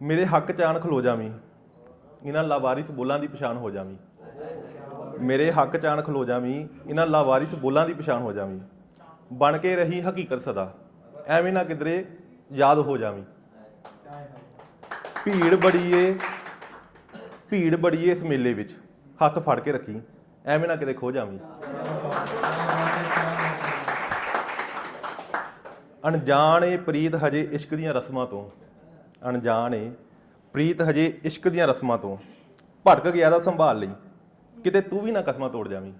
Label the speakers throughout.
Speaker 1: ਮੇਰੇ ਹੱਕ ਚ ਆਣ ਖਲੋ ਜਾਵੀਂ। ਇਹਨਾਂ ਲਾਵਾਰਿਸ ਬੋਲਾਂ ਦੀ ਪਛਾਣ ਹੋ ਜਾਵੀਂ। ਮੇਰੇ ਹੱਕ ਚ ਆਣ ਖਲੋ ਜਾਵੀਂ, ਇਹਨਾਂ ਲਾਵਾਰਿਸ ਬੋਲਾਂ ਦੀ ਪਛਾਣ ਹੋ ਜਾਵੀਂ। ਬਣ ਕੇ ਰਹੀ ਹਕੀਕਤ ਸਦਾ। ਐਵੇਂ ਨਾ ਕਿਧਰੇ ਯਾਦ ਹੋ ਜਾਵੀਂ। ਭੀੜ ਬੜੀਏ ਭੀੜ ਬੜੀਏ ਇਸ ਮੇਲੇ ਵਿੱਚ। ਹੱਥ ਫੜ ਕੇ ਰੱਖੀ। ਐਵੇਂ ਨਾ ਕਿਤੇ ਖੋ ਜਾਵੀਂ। ਅਣਜਾਣ ਏ ਪ੍ਰੀਤ ਹਜੇ ਇਸ਼ਕ ਦੀਆਂ ਰਸਮਾਂ ਤੋਂ। ਅਣਜਾਣ ਏ। ਪ੍ਰੀਤ ਹਜੇ ਇਸ਼ਕ ਦੀਆਂ ਰਸਮਾਂ ਤੋਂ ਭਟਕ ਗਿਆ ਦਾ ਸੰਭਾਲ ਲਈ। ਕਿਤੇ ਤੂੰ ਵੀ ਨਾ ਕਸਮਾਂ ਤੋੜ ਜਾਵੀਂ।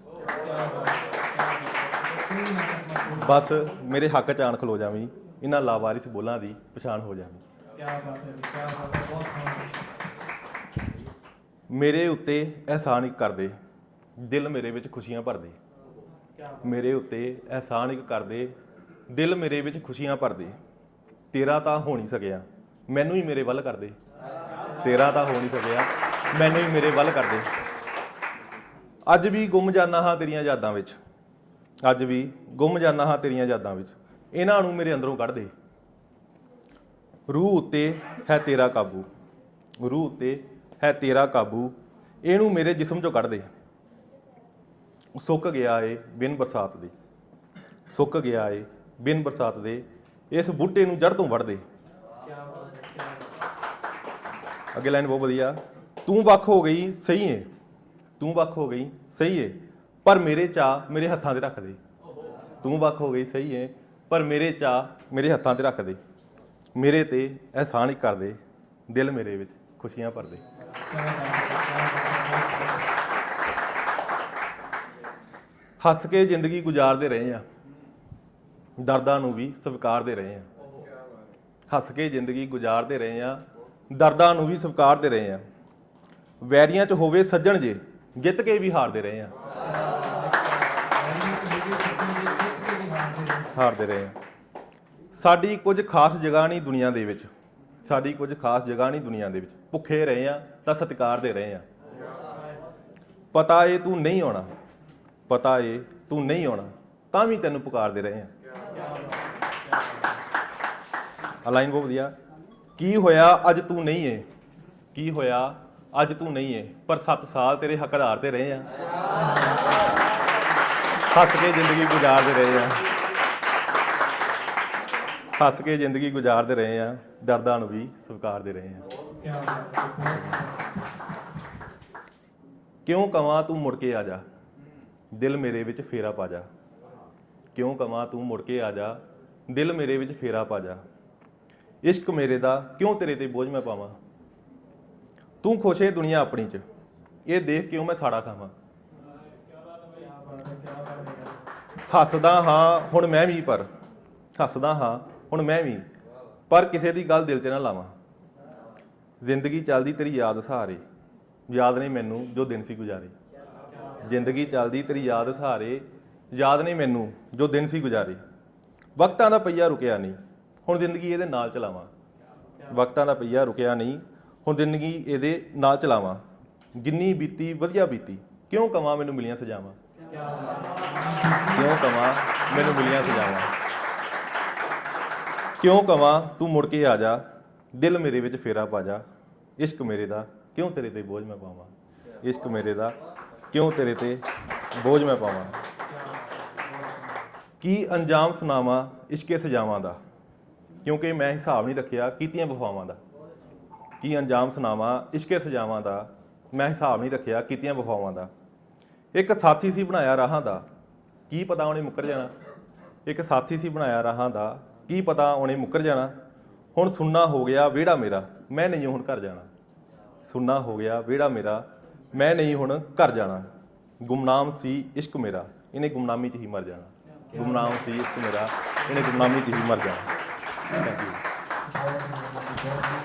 Speaker 1: ਬਸ ਮੇਰੇ ਹੱਕ ਚ ਆਣ ਖਲੋ ਜਾਵੀਂ। ਇਹਨਾਂ ਲਾਵਾਰਿਸ ਬੋਲਾਂ ਦੀ ਪਛਾਣ ਹੋ ਜਾਵੀਂ। ਮੇਰੇ ਉੱਤੇ ਅਹਿਸਾਨ ਇੱਕ ਕਰਦੇ ਦਿਲ ਮੇਰੇ ਵਿੱਚ ਖੁਸ਼ੀਆਂ ਭਰਦੇ ਮੇਰੇ ਉੱਤੇ ਅਹਿਸਾਨ ਇੱਕ ਕਰਦੇ ਦਿਲ ਮੇਰੇ ਵਿੱਚ ਖੁਸ਼ੀਆਂ ਭਰਦੇ ਤੇਰਾ ਤਾਂ ਹੋ ਨਹੀਂ ਸਕਿਆ। ਮੈਨੂੰ ਹੀ ਮੇਰੇ ਵੱਲ ਕਰਦੇ ਤੇਰਾ ਤਾਂ ਹੋ ਨਹੀਂ ਸਕਿਆ। ਮੈਨੂੰ ਹੀ ਮੇਰੇ ਵੱਲ ਕਰਦੇ ਅੱਜ ਵੀ ਗੁੰਮ ਜਾਂਦਾ ਹਾਂ ਤੇਰੀਆਂ ਯਾਦਾਂ ਵਿੱਚ। ਅੱਜ ਵੀ ਗੁੰਮ ਜਾਂਦਾ ਹਾਂ ਤੇਰੀਆਂ ਯਾਦਾਂ ਵਿੱਚ। ਇਹਨਾਂ ਨੂੰ ਮੇਰੇ ਅੰਦਰੋਂ ਕੱਢ ਦੇ। ਰੂਹ ਉੱਤੇ ਹੈ ਤੇਰਾ ਕਾਬੂ। ਰੂਹ ਉੱਤੇ ਹੈ ਤੇਰਾ ਕਾਬੂ। ਇਹਨੂੰ ਮੇਰੇ ਜਿਸਮ ਚੋਂ ਕੱਢ ਦੇ। ਸੁੱਕ ਗਿਆ ਏ ਬਿਨ ਬਰਸਾਤ ਦੇ। ਸੁੱਕ ਗਿਆ ਏ ਬਿਨ ਬਰਸਾਤ ਦੇ। ਇਸ ਬੂਟੇ ਨੂੰ ਜੜ ਤੋਂ ਵੜ ਦੇ। ਅੱਗੇ ਲਾਈਨ ਬਹੁਤ ਵਧੀਆ। ਤੂੰ ਵੱਖ ਹੋ ਗਈ, ਸਹੀ ਏ। ਤੂੰ ਵੱਖ ਹੋ ਗਈ, ਸਹੀ ਏ। ਪਰ ਮੇਰੇ ਚਾ ਮੇਰੇ ਹੱਥਾਂ ਤੇ ਰੱਖ ਦੇ। ਤੂੰ ਵੱਖ ਹੋ ਗਈ, ਸਹੀ ਏ। ਪਰ ਮੇਰੇ ਚਾ ਮੇਰੇ ਹੱਥਾਂ ਤੇ ਰੱਖ ਦੇ। ਮੇਰੇ ਤੇ ਅਹਿਸਾਨ ਹੀ ਕਰ ਦੇ। ਦਿਲ ਮੇਰੇ ਵਿੱਚ ਖੁਸ਼ੀਆਂ ਭਰ ਦੇ। ਹੱਸ ਕੇ ਜ਼ਿੰਦਗੀ ਗੁਜ਼ਾਰਦੇ ਰਹੇ ਆ। ਦਰਦਾਂ ਨੂੰ ਵੀ ਸਵੀਕਾਰਦੇ ਰਹੇ ਆ। ਹੱਸ ਕੇ ਜ਼ਿੰਦਗੀ ਗੁਜ਼ਾਰਦੇ ਰਹੇ ਆ। ਦਰਦਾਂ ਨੂੰ ਵੀ ਸਵੀਕਾਰਦੇ ਰਹੇ ਆ। ਵੈਰੀਆਂ 'ਚ ਹੋਵੇ ਸੱਜਣ ਜੇ, ਜਿੱਤ ਕੇ ਵੀ ਹਾਰਦੇ ਰਹੇ ਆ। ਹਾਰਦੇ ਰਹੇ ਆ। ਸਾਡੀ ਕੁਝ ਖਾਸ ਜਗ੍ਹਾ ਨਹੀਂ ਦੁਨੀਆ ਦੇ ਵਿੱਚ। ਸਾਡੀ ਕੁਝ ਖਾਸ ਜਗ੍ਹਾ ਨਹੀਂ ਦੁਨੀਆ ਦੇ ਵਿੱਚ। ਭੁੱਖੇ ਰਹੇ ਆ ਤਾਂ ਸਤਿਕਾਰਦੇ ਰਹੇ ਆ। ਪਤਾ ਏ ਤੂੰ ਨਹੀਂ ਆਉਣਾ। ਪਤਾ ਏ ਤੂੰ ਨਹੀਂ ਆਉਣਾ, ਤਾਂ ਵੀ ਤੈਨੂੰ ਪੁਕਾਰਦੇ ਰਹੇ ਆ। ਅਲਾਈਨ ਬਹੁਤ ਵਧੀਆ। ਕੀ ਹੋਇਆ ਅੱਜ ਤੂੰ ਨਹੀਂ ਏ? ਕੀ ਹੋਇਆ ਅੱਜ ਤੂੰ ਨਹੀਂ ਏ? ਪਰ 7 ਸਾਲ ਤੇਰੇ ਹੱਕਦਾਰ ਤੇ ਰਹੇ ਆ। ਹੱਸ ਕੇ ਜ਼ਿੰਦਗੀ ਗੁਜ਼ਾਰਦੇ ਰਹੇ ਆ। ਹੱਸ ਕੇ ਜ਼ਿੰਦਗੀ ਗੁਜ਼ਾਰਦੇ ਰਹੇ ਆ। ਦਰਦਾਂ ਨੂੰ ਵੀ ਸਵੀਕਾਰਦੇ ਰਹੇ ਆ। ਕਿਉਂ ਕਵਾਂ ਤੂੰ ਮੁੜ ਕੇ ਆ ਜਾ? ਦਿਲ ਮੇਰੇ ਵਿੱਚ ਫੇਰਾ ਪਾ ਜਾ। ਕਿਉਂ ਕਵਾਂ ਤੂੰ ਮੁੜ ਕੇ ਆ ਜਾ? ਦਿਲ ਮੇਰੇ ਵਿੱਚ ਫੇਰਾ ਪਾ ਜਾ। ਇਸ਼ਕ ਮੇਰੇ ਦਾ, ਕਿਉਂ ਤੇਰੇ ਤੇ ਬੋਝ ਮੈਂ ਪਾਵਾਂ? ਤੂੰ ਖੁਸ਼ ਏ ਦੁਨੀਆ ਆਪਣੀ ਚ। ਇਹ ਦੇਖ ਕਿਉਂ ਮੈਂ ਸਾੜਾ ਖਾਵਾਂ? ਹੱਸਦਾ ਹਾਂ, ਹੁਣ ਮੈਂ ਵੀ ਪਰ। ਹੱਸਦਾ ਹਾਂ, ਹੁਣ ਮੈਂ ਵੀ। ਪਰ ਕਿਸੇ ਦੀ ਗੱਲ ਦਿਲ ਤੇ ਨਾ ਲਾਵਾਂ। ਜ਼ਿੰਦਗੀ ਚੱਲਦੀ ਤੇਰੀ ਯਾਦ ਸਹਾਰੇ। ਯਾਦ ਨਹੀਂ ਮੈਨੂੰ ਜੋ ਦਿਨ ਸੀ ਗੁਜ਼ਾਰੇ। ਜ਼ਿੰਦਗੀ ਚੱਲਦੀ ਤੇਰੀ ਯਾਦ ਸਹਾਰੇ। ਯਾਦ ਨਹੀਂ ਮੈਨੂੰ ਜੋ ਦਿਨ ਸੀ ਗੁਜ਼ਾਰੇ। ਵਕਤਾਂ ਦਾ ਪਈਆ ਰੁਕਿਆ ਨਹੀਂ। ਹੁਣ ਜ਼ਿੰਦਗੀ ਇਹਦੇ ਨਾਲ ਚਲਾਵਾਂ। ਵਕਤਾਂ ਦਾ ਪਈਆ ਰੁਕਿਆ ਨਹੀਂ, ਹੁਣ ਜ਼ਿੰਦਗੀ ਇਹਦੇ ਨਾਲ ਚਲਾਵਾਂ। ਜਿੰਨੀ ਬੀਤੀ, ਵਧੀਆ ਬੀਤੀ। ਕਿਉਂ ਕਵਾਂ ਮੈਨੂੰ ਮਿਲੀਆਂ ਸਜਾਵਾਂ? ਕਿਉਂ ਕਵਾਂ ਮੈਨੂੰ ਮਿਲੀਆਂ ਸਜਾਵਾਂ? ਕਿਉਂ ਕਵਾਂ ਤੂੰ ਮੁੜ ਕੇ ਆ ਜਾ, ਦਿਲ ਮੇਰੇ ਵਿੱਚ ਫੇਰਾ ਪਾ ਜਾ। ਇਸ਼ਕ ਮੇਰੇ ਦਾ, ਕਿਉਂ ਤੇਰੇ ਤੇ ਬੋਝ ਮੈਂ ਪਾਵਾਂ? ਇਸ਼ਕ ਮੇਰੇ ਦਾ, ਕਿਉਂ ਤੇਰੇ ਤੇ ਬੋਝ ਮੈਂ ਪਾਵਾਂ? ਕੀ ਅੰਜਾਮ ਸੁਣਾਵਾਂ ਇਸ਼ਕੇ ਸਜਾਵਾਂ ਦਾ? ਕਿਉਂਕਿ ਮੈਂ ਹਿਸਾਬ ਨਹੀਂ ਰੱਖਿਆ ਕੀਤੀਆਂ ਵਫਾਵਾਂ ਦਾ, ਕੀ ਅੰਜਾਮ ਸੁਣਾਵਾਂ ਇਸ਼ਕੇ ਸਜਾਵਾਂ ਦਾ, ਮੈਂ ਹਿਸਾਬ ਨਹੀਂ ਰੱਖਿਆ ਕੀਤੀਆਂ ਵਫਾਵਾਂ ਦਾ। ਇੱਕ ਸਾਥੀ ਸੀ ਬਣਾਇਆ ਰਾਹਾਂ ਦਾ, ਕੀ ਪਤਾ ਉਹਨੇ ਮੁੱਕਰ ਜਾਣਾ। ਇੱਕ ਸਾਥੀ ਸੀ ਬਣਾਇਆ ਰਾਹਾਂ ਦਾ, ਕੀ ਪਤਾ ਉਹਨੇ ਮੁੱਕਰ ਜਾਣਾ। ਹੁਣ ਸੁੰਨਾ ਹੋ ਗਿਆ ਵਿਹੜਾ ਮੇਰਾ, ਮੈਂ ਨਹੀਂ ਹੁਣ ਘਰ ਜਾਣਾ। ਸੁੰਨਾ ਹੋ ਗਿਆ ਵਿਹੜਾ ਮੇਰਾ, ਮੈਂ ਨਹੀਂ ਹੁਣ ਘਰ ਜਾਣਾ। ਗੁਮਨਾਮ ਸੀ ਇਸ਼ਕ ਮੇਰਾ, ਇਹਨੇ ਗੁਮਨਾਮੀ 'ਚ ਹੀ ਮਰ ਜਾਣਾ। ਗੁਮਨਾਮ ਸੀ ਇਸ਼ਕ ਮੇਰਾ, ਇਹਨੇ ਗੁਮਨਾਮੀ 'ਚ ਹੀ ਮਰ ਜਾਣਾ। Thank you.